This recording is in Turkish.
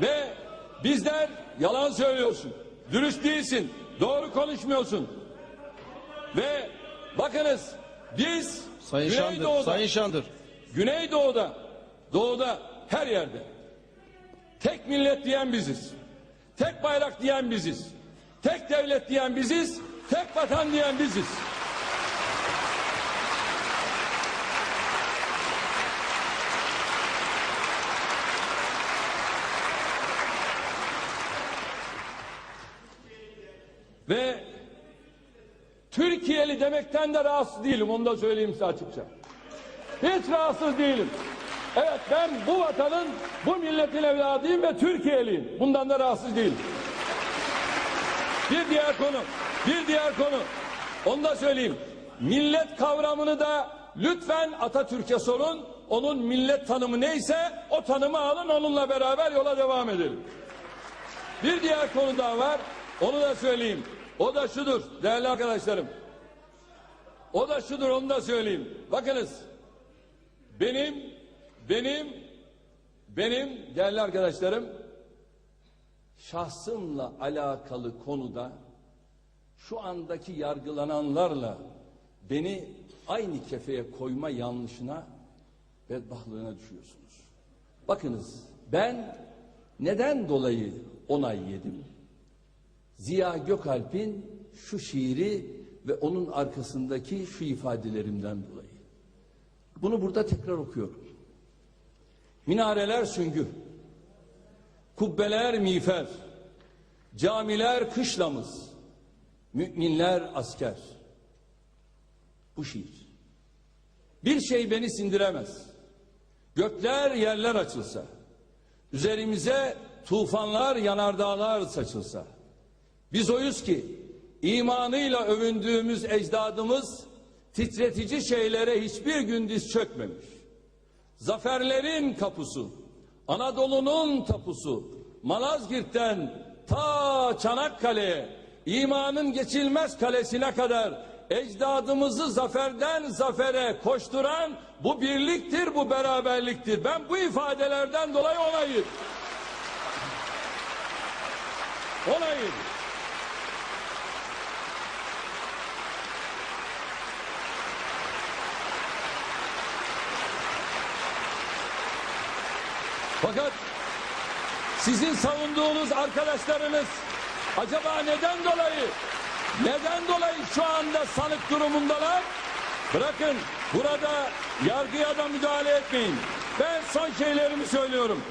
Ve bizler yalan söylüyorsun. Dürüst değilsin. Doğru konuşmuyorsun. Ve bakınız biz Sayın Şandır, Güneydoğu'da, Sayın Şandır. Güneydoğu'da, Doğu'da her yerde tek millet diyen biziz. Tek bayrak diyen biziz. Tek devlet diyen biziz. Tek vatan diyen biziz. Ve Türkiye'li demekten de rahatsız değilim. Onu da söyleyeyim size açıkça. Hiç rahatsız değilim. Evet ben bu vatanın, bu milletin evladıyım ve Türkiye'liyim. Bundan da rahatsız değilim. Bir diğer konu, bir diğer konu. Onu da söyleyeyim. Millet kavramını da lütfen Atatürk'e sorun. Onun millet tanımı neyse o tanımı alın onunla beraber yola devam edelim. Bir diğer konu daha var. Onu da söyleyeyim. O da şudur değerli arkadaşlarım. O da şudur onu da söyleyeyim. Bakınız. Benim benim benim değerli arkadaşlarım şahsımla alakalı konuda şu andaki yargılananlarla beni aynı kefeye koyma yanlışına bedbahtlığına düşüyorsunuz. Bakınız ben neden dolayı onay yedim? Ziya Gökalp'in şu şiiri ve onun arkasındaki şu ifadelerimden dolayı. Bunu burada tekrar okuyorum. Minareler süngü, kubbeler miğfer, camiler kışlamız, müminler asker. Bu şiir. Bir şey beni sindiremez. Gökler yerler açılsa, üzerimize tufanlar yanardağlar saçılsa, biz oyuz ki imanıyla övündüğümüz ecdadımız titretici şeylere hiçbir gün diz çökmemiş. Zaferlerin kapusu, Anadolu'nun tapusu, Malazgirt'ten ta Çanakkale'ye, imanın geçilmez kalesine kadar ecdadımızı zaferden zafere koşturan bu birliktir, bu beraberliktir. Ben bu ifadelerden dolayı onayım. Onayım. Fakat sizin savunduğunuz arkadaşlarınız acaba neden dolayı neden dolayı şu anda sanık durumundalar? Bırakın burada yargıya da müdahale etmeyin. Ben son şeylerimi söylüyorum.